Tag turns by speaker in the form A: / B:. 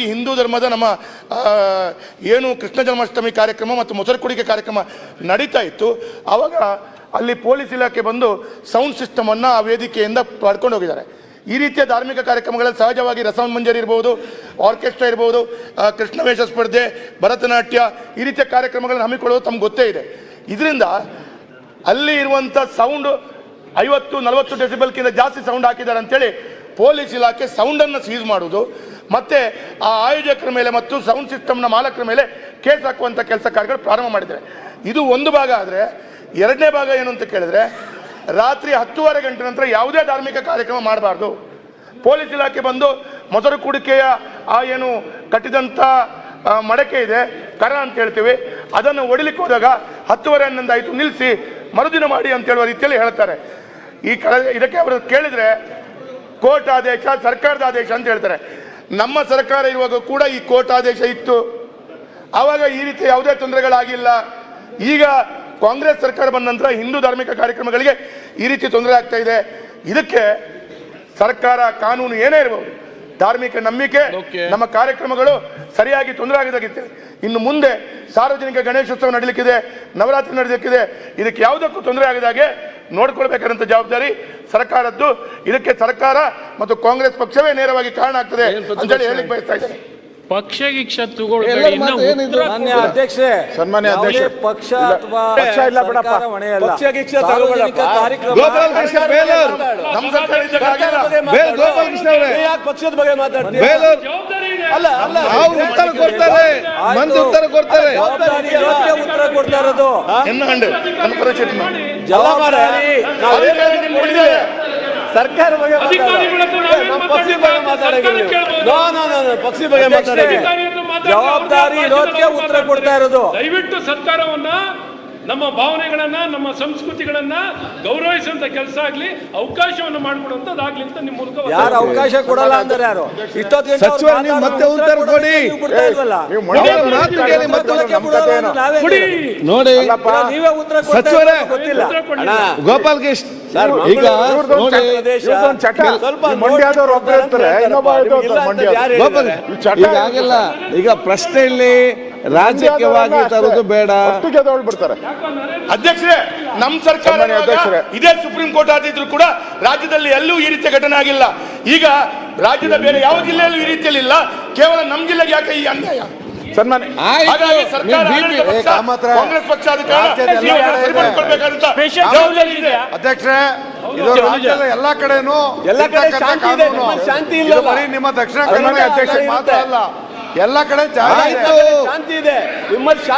A: ಈ ಹಿಂದೂ ಧರ್ಮದ ನಮ್ಮ ಏನು ಕೃಷ್ಣ ಜನ್ಮಾಷ್ಟಮಿ ಕಾರ್ಯಕ್ರಮ ಮತ್ತು ಮೊಸರು ಕುಡಿಕೆ ಕಾರ್ಯಕ್ರಮ ನಡೀತಾ ಇತ್ತು ಆವಾಗ ಅಲ್ಲಿ ಪೊಲೀಸ್ ಇಲಾಖೆ ಬಂದು ಸೌಂಡ್ ಸಿಸ್ಟಮನ್ನು ಆ ವೇದಿಕೆಯಿಂದ ಪಡ್ಕೊಂಡು ಹೋಗಿದ್ದಾರೆ. ಈ ರೀತಿಯ ಧಾರ್ಮಿಕ ಕಾರ್ಯಕ್ರಮಗಳಲ್ಲಿ ಸಹಜವಾಗಿ ರಸವನ್ ಮಂಜರಿ ಇರ್ಬೋದು, ಆರ್ಕೆಸ್ಟ್ರಾ ಇರ್ಬೋದು ಕೃಷ್ಣ ವೇಷ ಸ್ಪರ್ಧೆ, ಭರತನಾಟ್ಯ, ಈ ರೀತಿಯ ಕಾರ್ಯಕ್ರಮಗಳನ್ನು ಹಮ್ಮಿಕೊಳ್ಳೋದು ತಮ್ಗೆ ಗೊತ್ತೇ ಇದೆ. ಇದರಿಂದ ಅಲ್ಲಿ ಇರುವಂಥ ಸೌಂಡ್ ಐವತ್ತು ನಲವತ್ತು ಡೆಸಿಬಲ್ಕಿಂತ ಜಾಸ್ತಿ ಸೌಂಡ್ ಹಾಕಿದ್ದಾರೆ ಅಂತೇಳಿ ಪೊಲೀಸ್ ಇಲಾಖೆ ಸೌಂಡನ್ನು ಸೀಸ್ ಮಾಡುವುದು, ಮತ್ತೆ ಆ ಆಯೋಜಕರ ಮೇಲೆ ಮತ್ತು ಸೌಂಡ್ ಸಿಸ್ಟಮ್ನ ಮಾಲಕರ ಮೇಲೆ ಕೇಸ್ ಹಾಕುವಂಥ ಕೆಲಸ ಕಾರ್ಯಗಳು ಪ್ರಾರಂಭ ಮಾಡಿದ್ದಾರೆ. ಇದು ಒಂದು ಭಾಗ ಆದರೆ, ಎರಡನೇ ಭಾಗ ಏನು ಅಂತ ಕೇಳಿದ್ರೆ, ರಾತ್ರಿ ಹತ್ತುವರೆ ಗಂಟೆ ನಂತರ ಯಾವುದೇ ಧಾರ್ಮಿಕ ಕಾರ್ಯಕ್ರಮ ಮಾಡಬಾರ್ದು. ಪೊಲೀಸ್ ಇಲಾಖೆ ಬಂದು ಮೊಸರು ಕುಡಿಕೆಯ ಆ ಏನು ಕಟ್ಟಿದಂಥ ಮಡಕೆ ಇದೆ, ಕರ ಅಂತ ಹೇಳ್ತೀವಿ. ಅದನ್ನು ಹೊಡಿಲಿಕ್ಕೆ ಹೋದಾಗ ಹತ್ತುವರೆ ಹನ್ನೊಂದು ಆಯಿತು ನಿಲ್ಲಿಸಿ ಮರುದಿನ ಮಾಡಿ ಅಂತ ಹೇಳುವ ರೀತಿಯಲ್ಲಿ ಹೇಳ್ತಾರೆ. ಈ ಕಳೆ ಇದಕ್ಕೆ ಅವರು ಕೇಳಿದರೆ ಕೋರ್ಟ್ ಆದೇಶ ಸರ್ಕಾರದ ಆದೇಶ ಅಂತ ಹೇಳ್ತಾರೆ. ನಮ್ಮ ಸರ್ಕಾರ ಇರುವಾಗ ಕೂಡ ಈ ಕೋರ್ಟ್ ಆದೇಶ ಇತ್ತು. ಆವಾಗ ಈ ರೀತಿ ಯಾವುದೇ ತೊಂದರೆಗಳಾಗಿಲ್ಲ. ಈಗ ಕಾಂಗ್ರೆಸ್ ಸರ್ಕಾರ ಬಂದ ನಂತರ ಹಿಂದೂ ಧಾರ್ಮಿಕ ಕಾರ್ಯಕ್ರಮಗಳಿಗೆ ಈ ರೀತಿ ತೊಂದರೆ ಆಗ್ತಾ ಇದೆ. ಇದಕ್ಕೆ ಸರ್ಕಾರ ಕಾನೂನು ಏನೇ ಇರಬಹುದು ಧಾರ್ಮಿಕ ನಂಬಿಕೆ ನಮ್ಮ ಕಾರ್ಯಕ್ರಮಗಳು ಸರಿಯಾಗಿ ತೊಂದರೆ ಆಗದಾಗಿತ್ತು. ಇನ್ನು ಮುಂದೆ ಸಾರ್ವಜನಿಕ ಗಣೇಶೋತ್ಸವ ನಡೀಲಿಕ್ಕಿದೆ ನವರಾತ್ರಿ ನಡೀಲಿಕ್ಕಿದೆ ಇದಕ್ಕೆ ಯಾವುದಕ್ಕೂ ತೊಂದರೆ ಆಗದಾಗೆ ನೋಡ್ಕೊಳ್ಬೇಕಾದಂಥ ಜವಾಬ್ದಾರಿ ಸರ್ಕಾರದ್ದು. ಇದಕ್ಕೆ ಸರ್ಕಾರ ಮತ್ತು ಕಾಂಗ್ರೆಸ್ ಪಕ್ಷವೇ ನೇರವಾಗಿ ಕಾರಣ ಆಗ್ತದೆ ಅಂತೇಳಿ ಹೇಳಿಕ್ ಬಯಸ್ತಾ ಇದ್ದೇನೆ.
B: ಪಕ್ಷ ಗಿಕ್ಷ
C: ಅಧ್ಯಕ್ಷೆ
D: ಸನ್ಮಾನ್ಯ
C: ಪಕ್ಷ ಅಥವಾ
D: ಪಕ್ಷ ಇಲ್ಲ ಬಿಡಪ್ಪ.
E: ಪಕ್ಷ ಗಿಕ್ಷ ಪಕ್ಷದ ಬಗ್ಗೆ ಅಲ್ಲ ಅಲ್ಲ.
D: ಉತ್ತರ ಕೊಡ್ತಾರೆ? ಮಂದಿ ಉತ್ತರ ಕೊಡ್ತಾರೆ.
C: ಇರೋದು
A: ಎನ್ನ ಹಂಡೆ. ನನ್ನ ಪರಿಚಯ ಮಾಡಿ.
C: ಜವಾಬ್ದಾರಿ.
E: ಸರ್ಕಾರ ಬಗ್ಗೆ ಪಕ್ಷಿ ಬಗ್ಗೆ. ನೋ ನೋ ನೋ ನೋ, ಬಗ್ಗೆ ಮಾತಾಡಂಗಿಲ್ಲ
B: ಅಧಿಕಾರಿಯನ್ನು ಮಾತಾಡಿ
C: ಜವಾಬ್ದಾರಿ
B: ಇರೋದಕ್ಕೆ
C: ಉತ್ತರ ಕೊಡ್ತಾ ಇರೋದು.
B: ದಯವಿಟ್ಟು ಸರ್ಕಾರವನ್ನ ನಮ್ಮ ಭಾವನೆಗಳನ್ನ ನಮ್ಮ ಸಂಸ್ಕೃತಿಗಳನ್ನ ಗೌರವಿಸುವಂತ ಕೆಲಸ ಆಗ್ಲಿ ಅವಕಾಶವನ್ನು ಮಾಡಿಕೊಡುವಂತದ್ದಾಗ್ಲಿ ಅಂತ ನಿಮ್ಮ ಮೂಲಕ
C: ಯಾರು ಅವಕಾಶ ಕೊಡಲ್ಲ ಅಂದ್ರೆ ಯಾರು.
D: ನೋಡಿ.
C: ನೀವೇ ಉತ್ತರ ಕೊಡ್ತಾ
D: ಸಚಿವರೇ.
C: ಗೊತ್ತಿಲ್ಲ.
B: ಉತ್ತರ
D: ಗೋಪಾಲ್ ಕೃಷ್ಣ
E: ಸರ್,
D: ಈಗ
E: ಪ್ರಶ್ನೆ
D: ನೋಡಿ
E: ಪ್ರದೇಶ.
D: ಇವ್ರ್ದೊಂದು ಚಟ
E: ಸ್ವಲ್ಪ
D: ಈ ಮಂಡ್ಯದವ್ರು ಒಬ್ರು ಇರ್ತಾರೆ ಇನ್ನೊಬ್ಬ ಇದು
E: ಇಲ್ಲ
F: ರಾಜಕೀಯವಾಗಿ ತರೋದು ಬೇಡ.
D: ಬಿಡ್ತಾರೆ.
A: ಅಧ್ಯಕ್ಷರೇ ನಮ್ಮ ಸರ್ಕಾರ. ಇದೇ ಸುಪ್ರೀಂ ಕೋರ್ಟ್ ಆದಿದ್ರು ಕೂಡ ರಾಜ್ಯದಲ್ಲಿ ಎಲ್ಲೂ ಈ ರೀತಿಯ ಘಟನೆ ಆಗಿಲ್ಲ. ಈಗ ರಾಜ್ಯದ ಬೇರೆ ಯಾವ ಜಿಲ್ಲೆಯಲ್ಲೂ ಈ ರೀತಿಯಲ್ಲಿ ಇಲ್ಲ. ಕೇವಲ ನಮ್ಮ ಜಿಲ್ಲೆಗೆ ಯಾಕೆ ಈ ಅನ್ಯಾಯ?
D: ಸನ್ಮಾನ್ಯ
A: ಹಾಗಾಗಿ ಸರ್ಕಾರ. ಕಾಂಗ್ರೆಸ್ ಪಕ್ಷ
D: ಎಲ್ಲ. ಅಧ್ಯಕ್ಷರೇ ಕಡೆನೂ
E: ಎಲ್ಲ ಕಡೆ ಶಾಂತಿ ಇಲ್ಲ?
D: ಬರೀ ನಿಮ್ಮ ದಕ್ಷಿಣ ಕನ್ನಡ ಅಧ್ಯಕ್ಷ ಮಾತ್ರ ಅಲ್ಲ. ಎಲ್ಲ ಕಡೆ ಜಾರಿ ಇದೆ.
E: ಶಾಂತಿ ಇದೆ ನಿಮ್ಮಲ್ಲಿ ಶಾಂತಿ